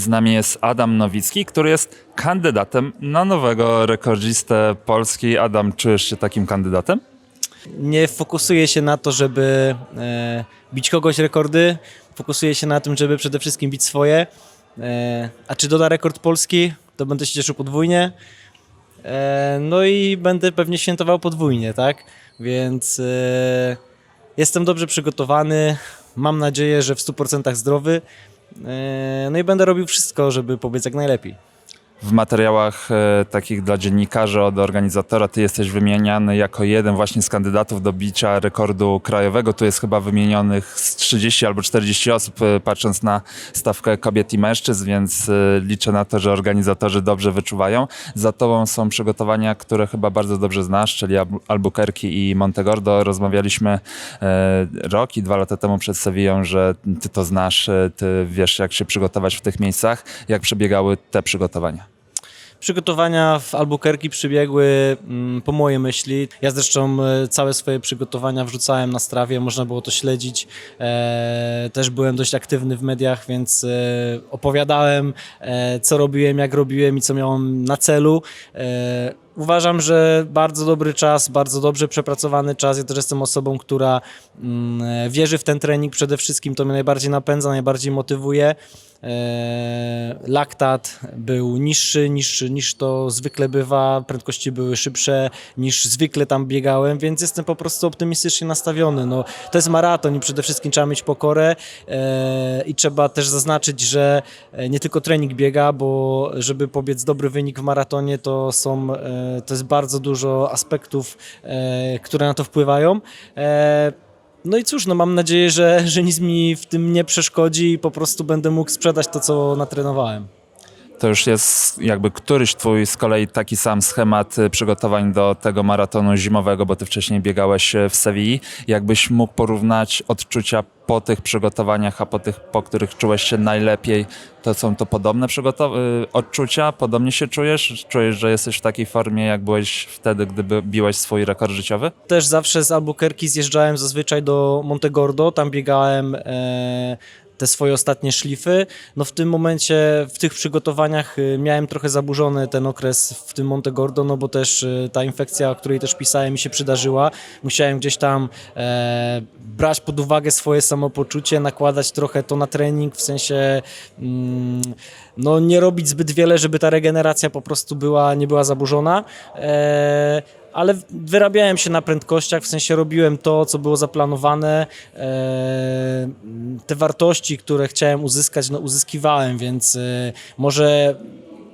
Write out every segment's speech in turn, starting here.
Z nami jest Adam Nowicki, który jest kandydatem na nowego rekordzistę Polski. Adam, czujesz się takim kandydatem? nie fokusuję się na to, żeby e, bić kogoś rekordy. Fokusuję się na tym, żeby przede wszystkim bić swoje. E, a czy doda rekord polski, to będę się cieszył podwójnie. E, no i będę pewnie świętował podwójnie, tak? Więc e, jestem dobrze przygotowany. Mam nadzieję, że w 100% zdrowy. E, no i będę robił wszystko, żeby pobiec jak najlepiej. W materiałach e, takich dla dziennikarzy od organizatora ty jesteś wymieniany jako jeden właśnie z kandydatów do bicia rekordu krajowego. Tu jest chyba wymienionych z 30 albo 40 osób, e, patrząc na stawkę kobiet i mężczyzn, więc e, liczę na to, że organizatorzy dobrze wyczuwają. Za tobą są przygotowania, które chyba bardzo dobrze znasz, czyli Albu- Albuquerque i Montegordo. Rozmawialiśmy e, rok i dwa lata temu przed Sewillą, że ty to znasz, e, ty wiesz jak się przygotować w tych miejscach. Jak przebiegały te przygotowania? Przygotowania w Albuquerque przybiegły mm, po mojej myśli. Ja zresztą e, całe swoje przygotowania wrzucałem na strawie, można było to śledzić. E, też byłem dość aktywny w mediach, więc e, opowiadałem, co robiłem, jak robiłem i co miałem na celu. Uważam, że bardzo dobry czas, bardzo dobrze przepracowany czas. Ja też jestem osobą, która mm, wierzy w ten trening przede wszystkim. To mnie najbardziej napędza, najbardziej motywuje. E, laktat był niższy, niższy niż to zwykle bywa, prędkości były szybsze niż zwykle tam biegałem, więc jestem po prostu optymistycznie nastawiony. No, to jest maraton i przede wszystkim trzeba mieć pokorę e, i trzeba też zaznaczyć, że e, nie tylko trening biega, bo żeby pobiec dobry wynik w maratonie, to są, to jest bardzo dużo aspektów, e, które na to wpływają. E, no i cóż, no mam nadzieję, że, że nic mi w tym nie przeszkodzi i po prostu będę mógł sprzedać to, co natrenowałem. To już jest jakby któryś twój z kolei taki sam schemat y, przygotowań do tego maratonu zimowego, bo ty wcześniej biegałeś y, w Sewilli. Jakbyś mógł porównać odczucia po tych przygotowaniach, a po tych, po których czułeś się najlepiej, to są to podobne y, odczucia? Podobnie się czujesz? Czujesz, że jesteś w takiej formie, jak byłeś wtedy, gdy biłeś swój rekord życiowy? Też zawsze z Albuquerque zjeżdżałem zazwyczaj do Montegordo, tam biegałem e, te swoje ostatnie szlify. No w tym momencie, w tych przygotowaniach e, miałem trochę zaburzony ten okres w tym Montegordo, no bo też e, ta infekcja, o której też pisałem, mi się przydarzyła. Musiałem gdzieś tam e, brać pod uwagę swoje samopoczucie, nakładać trochę to na trening, w sensie mm, no nie robić zbyt wiele, żeby ta regeneracja po prostu była, nie była zaburzona. E, ale wyrabiałem się na prędkościach, w sensie robiłem to, co było zaplanowane. E, te wartości, które chciałem uzyskać, no uzyskiwałem, więc e, może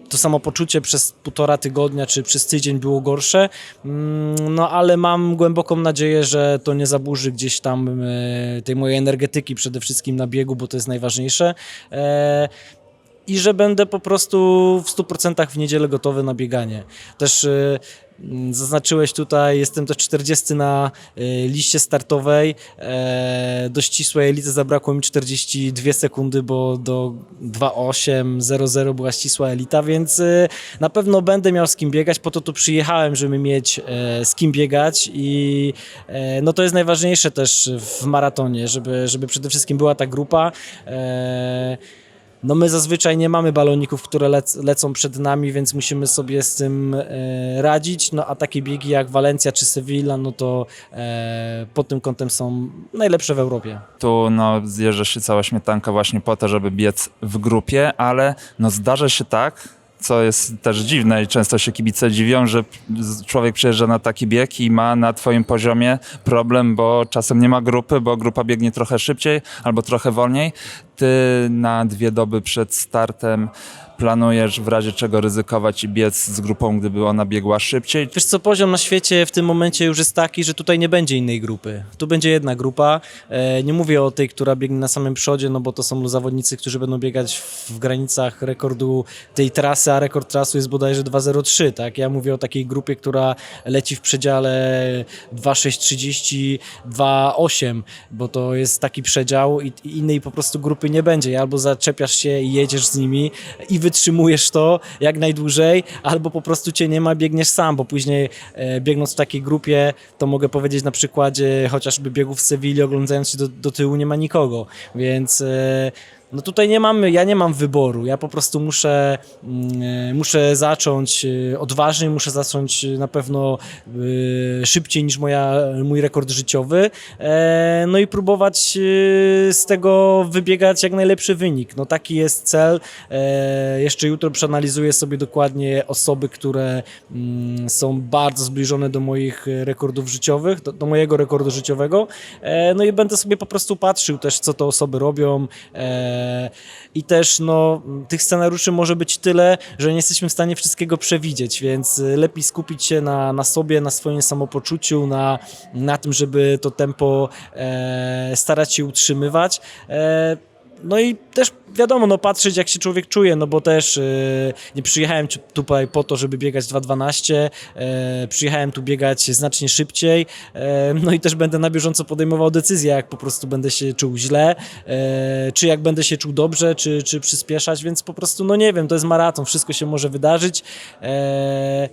to samopoczucie przez półtora tygodnia czy przez tydzień było gorsze, mm, no ale mam głęboką nadzieję, że to nie zaburzy gdzieś tam e, tej mojej energetyki przede wszystkim na biegu, bo to jest najważniejsze. I że będę po prostu w 100% w niedzielę gotowy na bieganie. Też zaznaczyłeś tutaj, jestem też 40 na y, liście startowej. E, do ścisłej elity zabrakło mi 42 sekundy, bo do 2.8.00 była ścisła elita, więc y, na pewno będę miał z kim biegać. Po to tu przyjechałem, żeby mieć e, z kim biegać i e, no to jest najważniejsze też w maratonie, żeby, żeby przede wszystkim była ta grupa. No my zazwyczaj nie mamy baloników, które lec, lecą przed nami, więc musimy sobie z tym e, radzić. No a takie biegi jak Walencja czy Sevilla, no to e, pod tym kątem są najlepsze w Europie. Tu no, zjeżdża się cała śmietanka właśnie po to, żeby biec w grupie, ale no, zdarza się tak, co jest też dziwne i często się kibice dziwią, że człowiek przyjeżdża na taki bieg i ma na twoim poziomie problem, bo czasem nie ma grupy, bo grupa biegnie trochę szybciej albo trochę wolniej. Ty na dwie doby przed startem planujesz w razie czego ryzykować i biec z grupą, gdyby ona biegła szybciej. Wiesz co, poziom na świecie w tym momencie już jest taki, że tutaj nie będzie innej grupy. Tu będzie jedna grupa. E, nie mówię o tej, która biegnie na samym przodzie, no bo to są zawodnicy, którzy będą biegać w, granicach rekordu tej trasy, a rekord trasu jest bodajże 2.03, tak? Ja mówię o takiej grupie, która leci w przedziale 2.630, 2.8, bo to jest taki przedział i innej po prostu grupy nie będzie. Albo zaczepiasz się i jedziesz z nimi i wytrzymujesz to jak najdłużej, albo po prostu cię nie ma, biegniesz sam, bo później e, biegnąc w takiej grupie, to mogę powiedzieć na przykładzie chociażby biegów w Sewilli, oglądając się do, do tyłu, nie ma nikogo, więc e, no tutaj nie mamy, ja nie mam wyboru. Ja po prostu muszę, mm, e, muszę zacząć e, odważnie, muszę zacząć e, na pewno szybciej niż moja, mój rekord życiowy. No i próbować z tego wybiegać jak najlepszy wynik. No taki jest cel. Jeszcze jutro przeanalizuję sobie dokładnie osoby, które mm, są bardzo zbliżone do moich rekordów życiowych, do, do mojego rekordu życiowego. No i będę sobie po prostu patrzył też, co te osoby robią. E, I też no, tych scenariuszy może być tyle, że nie jesteśmy w stanie wszystkiego przewidzieć, więc e, lepiej skupić się na, na sobie, na swoim samopoczuciu, na, na tym, żeby to tempo e, starać się utrzymywać. No i też wiadomo, no patrzeć jak się człowiek czuje, no bo też e, nie przyjechałem tu- tutaj po to, żeby biegać 2.12, e, przyjechałem tu biegać znacznie szybciej, e, no i też będę na bieżąco podejmował decyzje, jak po prostu będę się czuł źle, e, czy jak będę się czuł dobrze, czy, czy przyspieszać, więc po prostu, no nie wiem, to jest maraton, wszystko się może wydarzyć. E,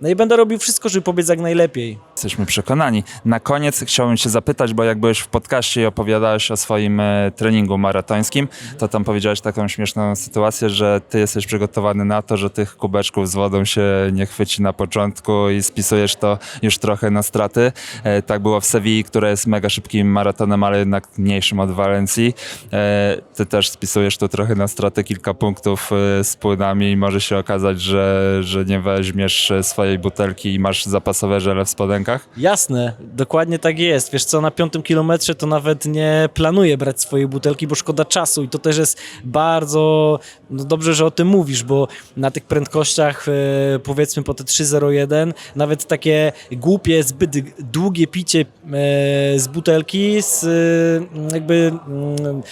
no i będę robił wszystko, żeby pobiec jak najlepiej. Jesteśmy przekonani. Na koniec chciałbym Cię zapytać, bo jak byłeś w podcaście i opowiadałeś o swoim e, treningu maratońskim, to tam powiedziałeś taką śmieszną sytuację, że Ty jesteś przygotowany na to, że tych kubeczków z wodą się nie chwyci na początku i spisujesz to już trochę na straty. E, tak było w Sewilli, która jest mega szybkim maratonem, ale jednak mniejszym od Walencji. E, ty też spisujesz tu trochę na straty kilka punktów e, z płynami i może się okazać, że, że nie weźmiesz e, swojej butelki i masz zapasowe żele w spodenkach. Jasne, dokładnie tak jest. Wiesz co, na piątym kilometrze to nawet nie planuję brać swojej butelki, bo szkoda czasu i to też jest bardzo no dobrze, że o tym mówisz, bo na tych prędkościach e, powiedzmy po te 3.01 nawet takie głupie, zbyt długie picie e, z butelki z, e, jakby mm,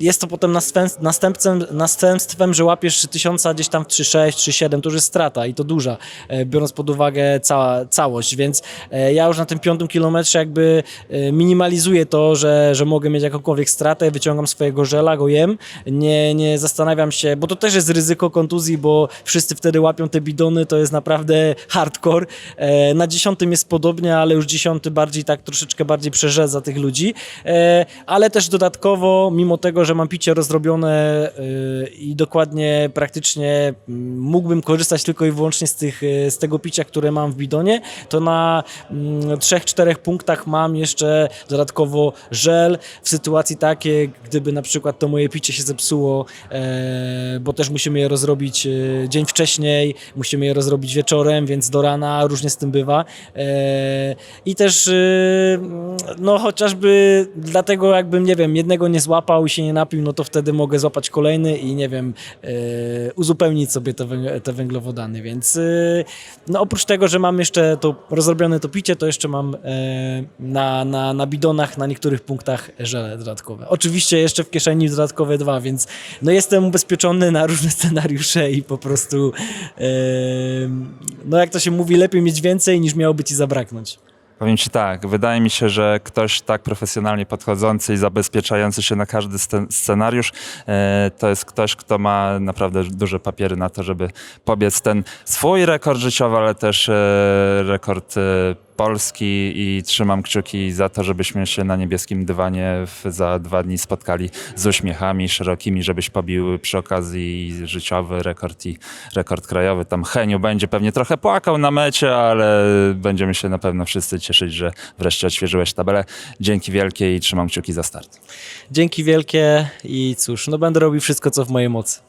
jest to potem następ- następcem, następstwem, że łapiesz tysiąca gdzieś tam w 3,6, 3,7, to już jest strata i to duża, e, biorąc pod uwagę cała, całość, więc e, ja już na tym piątym kilometrze jakby e, minimalizuję to, że, że mogę mieć jakąkolwiek stratę, wyciągam swojego żela, go jem, nie, nie zastanawiam się, bo to też jest ryzyko kontuzji, bo wszyscy wtedy łapią te bidony, to jest naprawdę hardcore. E, Na dziesiątym jest podobnie, ale już dziesiąty bardziej tak troszeczkę bardziej przerzedza tych ludzi, ale też dodatkowo, mimo tego, że mam picie rozrobione i dokładnie praktycznie mógłbym korzystać tylko i wyłącznie z, tych, z tego picia, które mam w bidonie, to na mm, trzech, czterech punktach mam jeszcze dodatkowo żel w sytuacji takiej, gdyby na przykład to moje picie się zepsuło, e, bo też musimy je rozrobić e, dzień wcześniej, musimy je rozrobić wieczorem, więc do rana różnie z tym bywa. E, I też no chociażby dlatego jakbym, nie wiem, jednego nie złapał i się nie napił, no to wtedy mogę złapać kolejny i nie wiem, uzupełnić sobie te, węg- te węglowodany, więc no oprócz tego, że mam jeszcze to rozrobione to picie, to jeszcze mam e, na, na, na bidonach na niektórych punktach żele dodatkowe. Oczywiście jeszcze w kieszeni dodatkowe dwa, więc no jestem ubezpieczony na różne scenariusze i po prostu e, no jak to się mówi, lepiej mieć więcej niż miałoby ci zabraknąć. Powiem Ci tak, wydaje mi się, że ktoś tak profesjonalnie podchodzący i zabezpieczający się na każdy scen- scenariusz, e, to jest ktoś, kto ma naprawdę duże papiery na to, żeby pobiec ten swój rekord życiowy, ale też e, rekord e, Polski i trzymam kciuki za to, żebyśmy się na niebieskim dywanie w, za dwa dni spotkali z uśmiechami szerokimi, żebyś pobił przy okazji życiowy rekord i rekord krajowy. Tam Heniu będzie pewnie trochę płakał na mecie, ale będziemy się na pewno wszyscy cieszyć, że wreszcie odświeżyłeś tabelę. Dzięki wielkie i trzymam kciuki za start. Dzięki wielkie i cóż, no będę robił wszystko, co w mojej mocy.